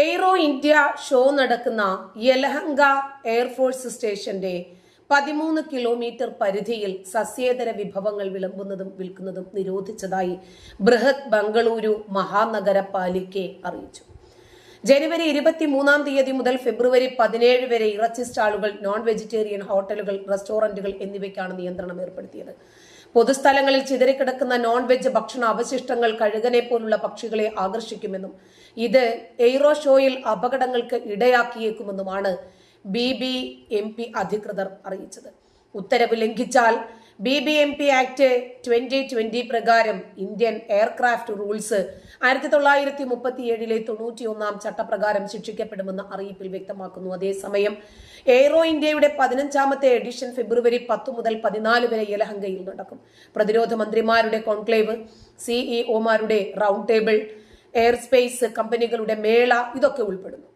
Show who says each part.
Speaker 1: Aero India show നടക്കുന്ന Yelahanka air force സ്റ്റേഷന്റെ പതിമൂന്ന് കിലോമീറ്റർ പരിധിയിൽ സസ്യേതര വിഭവങ്ങൾ വിളമ്പുന്നതും വിൽക്കുന്നതും നിരോധിച്ചതായി ബൃഹത് ബംഗളൂരു മഹാനഗരപാലിക്കെ അറിയിച്ചു. ജനുവരി ഇരുപത്തിമൂന്നാം തീയതി മുതൽ ഫെബ്രുവരി പതിനേഴ് വരെ ഇറച്ചി സ്റ്റാളുകൾ നോൺ വെജിറ്റേറിയൻ ഹോട്ടലുകൾ റെസ്റ്റോറന്റുകൾ എന്നിവയ്ക്കാണ് നിയന്ത്രണം ഏർപ്പെടുത്തിയത്. പൊതുസ്ഥലങ്ങളിൽ ചിതറിക്കിടക്കുന്ന നോൺ വെജ് ഭക്ഷണ അവശിഷ്ടങ്ങൾ കഴുകനെ പോലുള്ള പക്ഷികളെ ആകർഷിക്കുമെന്നും ഇത് എയ്റോ ഷോയിൽ അപകടങ്ങൾക്ക് ഇടയാക്കിയേക്കുമെന്നുമാണ് ബി ബി എം പി അധികൃതർ അറിയിച്ചത്. ഉത്തരവ് ലംഘിച്ചാൽ B B M P act twenty twenty പ്രകാരം ഇന്ത്യൻ എയർക്രാഫ്റ്റ് റൂൾസ് ആയിരത്തി തൊള്ളായിരത്തി മുപ്പത്തി ഏഴിലെ തൊണ്ണൂറ്റി ഒന്നാം ചട്ടപ്രകാരം ശിക്ഷിക്കപ്പെടുമെന്ന് അറിയിപ്പിൽ വ്യക്തമാക്കുന്നു. അതേസമയം എയ്റോ ഇന്ത്യയുടെ പതിനഞ്ചാമത്തെ എഡിഷൻ ഫെബ്രുവരി പത്ത് മുതൽ പതിനാല് വരെ യലഹങ്കയിൽ നടക്കും. പ്രതിരോധ മന്ത്രിമാരുടെ കോൺക്ലേവ് സിഇഒമാരുടെ റൗണ്ട് ടേബിൾ എയർ സ്പേസ് കമ്പനികളുടെ മേള ഇതൊക്കെ ഉൾപ്പെടുന്നു.